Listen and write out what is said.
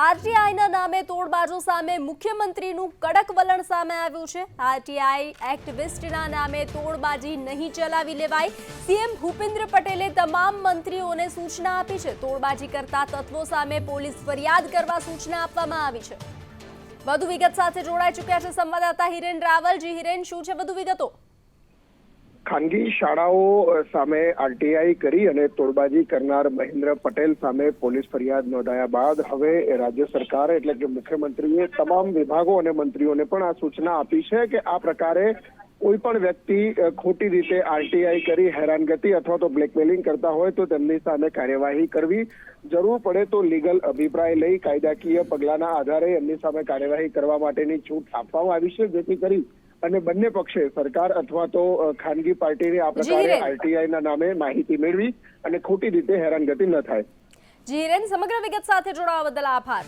આરટીઆઈના નામે તોડબાજો સામે મુખ્યમંત્રીનું કડક વલણ સામે આવ્યું છે. આરટીઆઈ એક્ટિવિસ્ટના નામે તોડબાજી નહીં ચલાવી લેવાય. સીએમ ભૂપેન્દ્ર પટેલે તમામ મંત્રીઓને સૂચના આપી છે. તોડબાજી કરતા તત્વો સામે પોલીસ ફરિયાદ કરવા સૂચના આપવામાં આવી છે. વધુ વિગત સાથે જોડાઈ ચૂક્યા છે સંવાદદાતા હિરેન રાવલ. જી હિરેન, શું છે વધુ વિગતો? ખાનગી શાળાઓ સામે આરટીઆઈ કરી અને તોડબાજી કરનાર મહેન્દ્ર પટેલ સામે પોલીસ ફરિયાદ નોંધાયા બાદ હવે રાજ્ય સરકાર એટલે કે મુખ્યમંત્રીએ તમામ વિભાગો અને મંત્રીઓને પણ આ સૂચના આપી છે કે આ પ્રકારે કોઈ પણ વ્યક્તિ ખોટી રીતે આરટીઆઈ કરી હેરાનગતિ અથવા તો બ્લેકમેલિંગ કરતા હોય તો તેમની સામે કાર્યવાહી કરવી જરૂર પડે તો લીગલ અભિપ્રાય લઈ કાયદાકીય પગલાંના આધારે એમની સામે કાર્યવાહી કરવા માટેની છૂટ આપવામાં આવી છે, જેથી કરી અને બંને પક્ષે સરકાર અથવા તો ખાનગી પાર્ટીને આ પ્રકારે આરટીઆઈના નામે માહિતી મેળવી અને ખોટી રીતે હેરાનગતિ ન થાય. જીરેન સમગ્ર વિગત સાથે જોડાવા બદલ આભાર.